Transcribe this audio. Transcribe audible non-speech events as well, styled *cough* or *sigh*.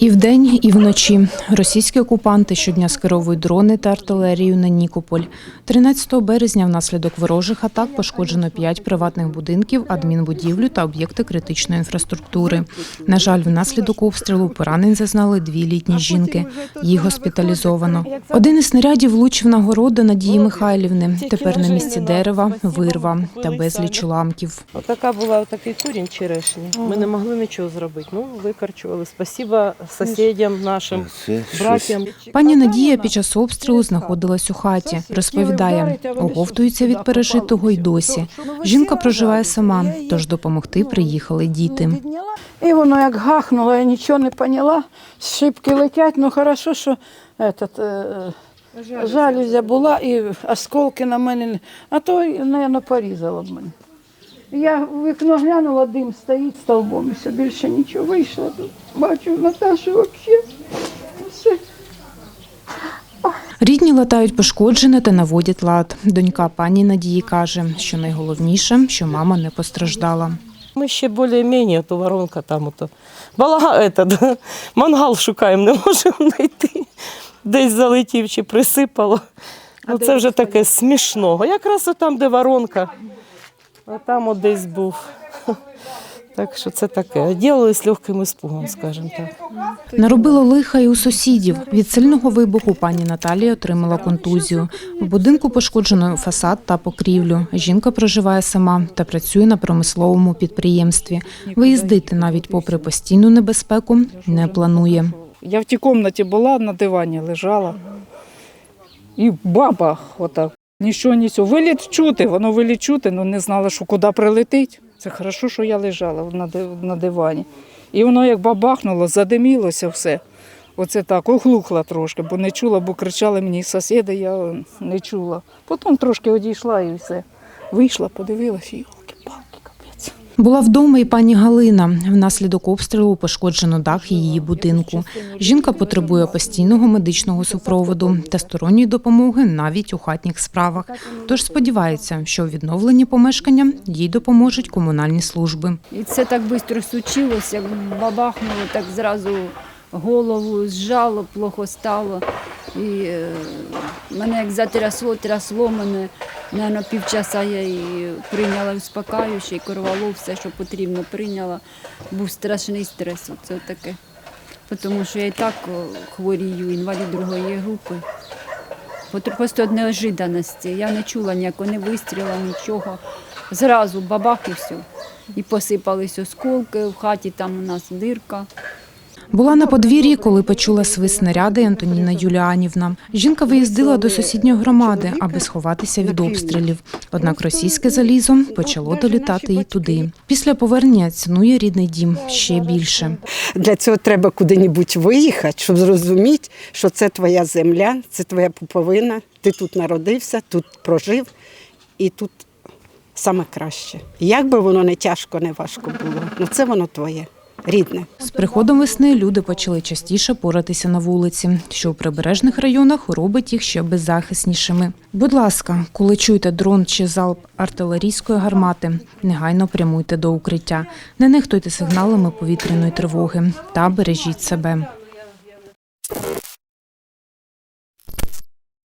І вдень, і вночі російські окупанти щодня скеровують дрони та артилерію на Нікополь. 13 березня внаслідок ворожих атак пошкоджено 5 приватних будинків, адмінбудівлю та об'єкти критичної інфраструктури. На жаль, внаслідок обстрілу поранень зазнали дві літні жінки. Їх госпіталізовано. Один із снарядів влучив на городи Надії Михайлівни. Тепер на місці дерева вирва та безліч уламків. Отака була такий корінь черешні. Ми не могли нічого зробити. Ну, викорчували. Спасіба сусідям нашим, Це щось братям. Пані Надія під час обстрілу знаходилась у хаті. Розповідає, оговтується від пережитого й досі. Жінка проживає сама, тож допомогти приїхали діти. І воно як гахнуло, я нічого не поняла. Шибки летять, ну хорошо, що этот, е, жалюзя була і осколки на мене, а то, мабуть, порізало б мене. Я в вікно глянула, дим стоїть стовбом, і все, більше нічого вийшло тут. Бачу Наташу взагалі. Все. Рідні латають пошкоджене та наводять лад. Донька пані Надії каже, що найголовніше, що мама не постраждала. Ми ще більш-менш, то воронка там. Ото. Балага, этот, мангал шукаємо, не можемо знайти. Десь залетів чи присипало. Ну, це вже таке смішного. Якраз там, де воронка, а там от десь був. *laughs* Так що це таке. Ділили з легким іспугом, скажімо так. Наробило лиха і у сусідів. Від сильного вибуху пані Наталія отримала контузію. В будинку пошкоджено фасад та покрівлю. Жінка проживає сама та працює на промисловому підприємстві. Виїздити навіть попри постійну небезпеку не планує. Я в тій кімнаті була, на дивані лежала. І бабах, отак. Нічого, нічого. Виліт чути, воно виліт чути, але не знала, що куди прилетить. Це хорошо, що я лежала на, дивані. І воно як бабахнуло, задимілося все. Оце так, оглухла трошки, бо не чула, бо кричали мені сусіди, я не чула. Потім трошки одійшла і все. Вийшла, подивилася, йолки-палки, капець. Була вдома і пані Галина. Внаслідок обстрілу пошкоджено дах її будинку. Жінка потребує постійного медичного супроводу та сторонньої допомоги навіть у хатніх справах. Тож сподівається, що у відновленні помешкання їй допоможуть комунальні служби. І це так швидко случилось, як бабахнуло, так зразу голову зжало, плохо стало. І е, мене як затрясло, трясло мене. Наверно, півчаса я і прийняла успокающе, корвало все, що потрібно, прийняла. Був страшний стрес. Це таке. Тому що я і так хворію, інвалід другої групи. Просто від неожиданості. Я не чула ніякого, не вистріла, нічого. Зразу бабах і все. І посипались осколки, в хаті там у нас дирка. Була на подвір'ї, коли почула свист снаряди Антоніна Юліанівна. Жінка виїздила до сусідньої громади, аби сховатися від обстрілів. Однак російське залізо почало долітати і туди. Після повернення цінує рідний дім ще більше. Для цього треба куди-небудь виїхати, щоб зрозуміти, що це твоя земля, це твоя пуповина. Ти тут народився, тут прожив і тут саме краще. Як би воно не тяжко, не важко було, ну це воно твоє, рідне. З приходом весни люди почали частіше поратися на вулиці, що у прибережних районах робить їх ще беззахиснішими. Будь ласка, коли чуєте дрон чи залп артилерійської гармати, негайно прямуйте до укриття. Не нехтуйте сигналами повітряної тривоги та бережіть себе.